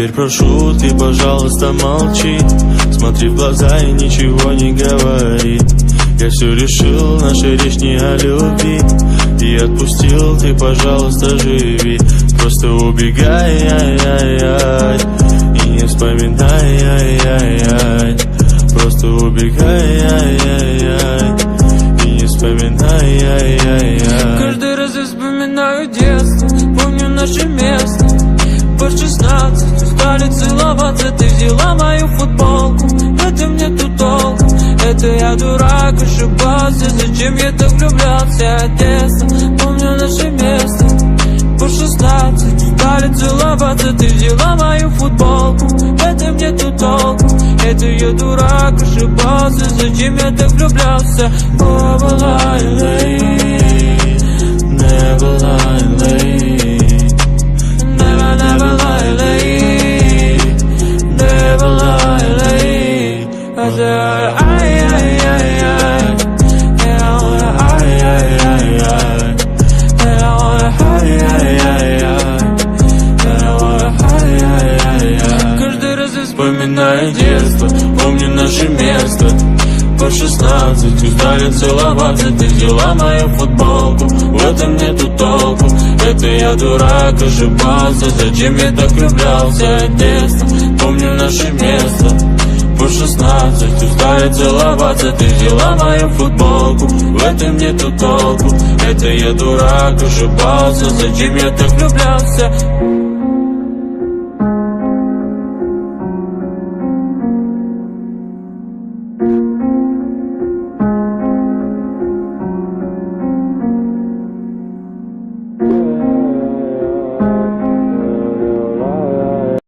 Теперь прошу, ты, пожалуйста, молчи. Смотри в глаза и ничего не говори. Я все решил, наша речь не о любви. И отпустил, ты, пожалуйста, живи. Просто убегай, ай, ай, ай И не вспоминай, ай, ай, ай Просто убегай, ай, ай, ай И не вспоминай, ай, ай, ай Каждый раз я вспоминаю детство Помню наше место. По 16 Устали целоваться Ты взяла мою футболку. Это мне тут толку? Это я дурак ошибался Зачем я так влюблялся Детство Помню наше место По 16 Устали целоваться Ты взяла мою футболку. Это мне тут толку? Это я дурак ошибался Зачем я так влюблялся О, была Never lie раз я вспоминаю детство, помню наше место. По шестнадцать устали целоваться Ты взяла мою футболку. В этом нету толку Это я дурак, ошибался. Зачем я так влюблялся Детство, помню наше место. По шестнадцать устали целоваться Ты взяла мою футболку. В этом нету толку Это я дурак, ошибался. Зачем я так влюблялся